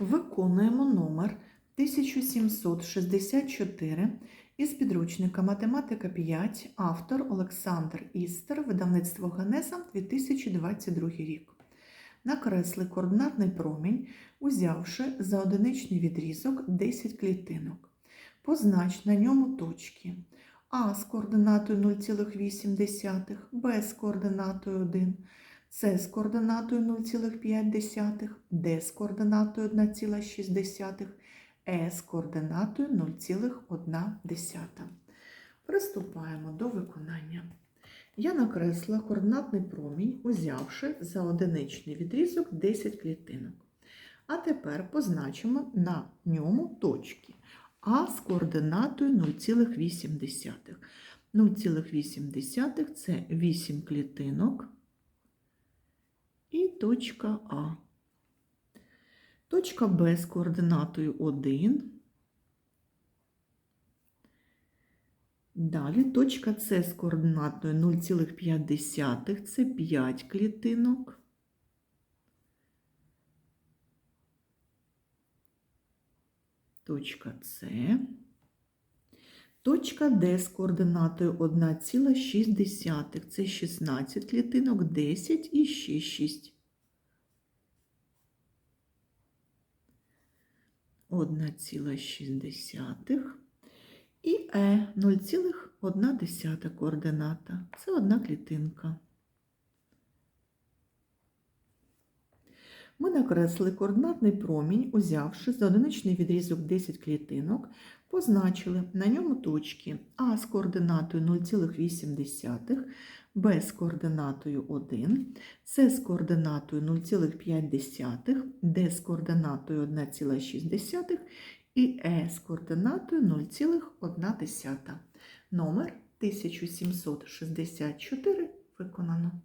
Виконуємо номер 1764 із підручника Математика 5, автор Олександр Істер, видавництво Генеза 2022 рік. Накресли координатний промінь, узявши за одиничний відрізок 10 клітинок. Познач на ньому точки А з координатою 0,8, Б з координатою 1, С з координатою 0,5, Д з координатою 1,6, Е з координатою 0,1. Приступаємо до виконання. Я накресла координатний промінь, узявши за одиничний відрізок 10 клітинок. А тепер позначимо на ньому точки. А з координатою 0,8. 0,8 це 8 клітинок і точка А. Точка Б з координатою 1. Далі точка С з координатою 0,5 це 5 клітинок. Точка С. Точка D з координатою 1,6 це 16 клітинок, 10 і ще 6. 1,6 і Е 0,1 координата. Це одна клітинка. Ми накреслили координатний промінь, узявши за одиничний відрізок 10 клітинок, позначили на ньому точки А з координатою 0,8, Б з координатою 1, С з координатою 0,5, Д з координатою 1,6 і Е з координатою 0,1. Номер 1764 виконано.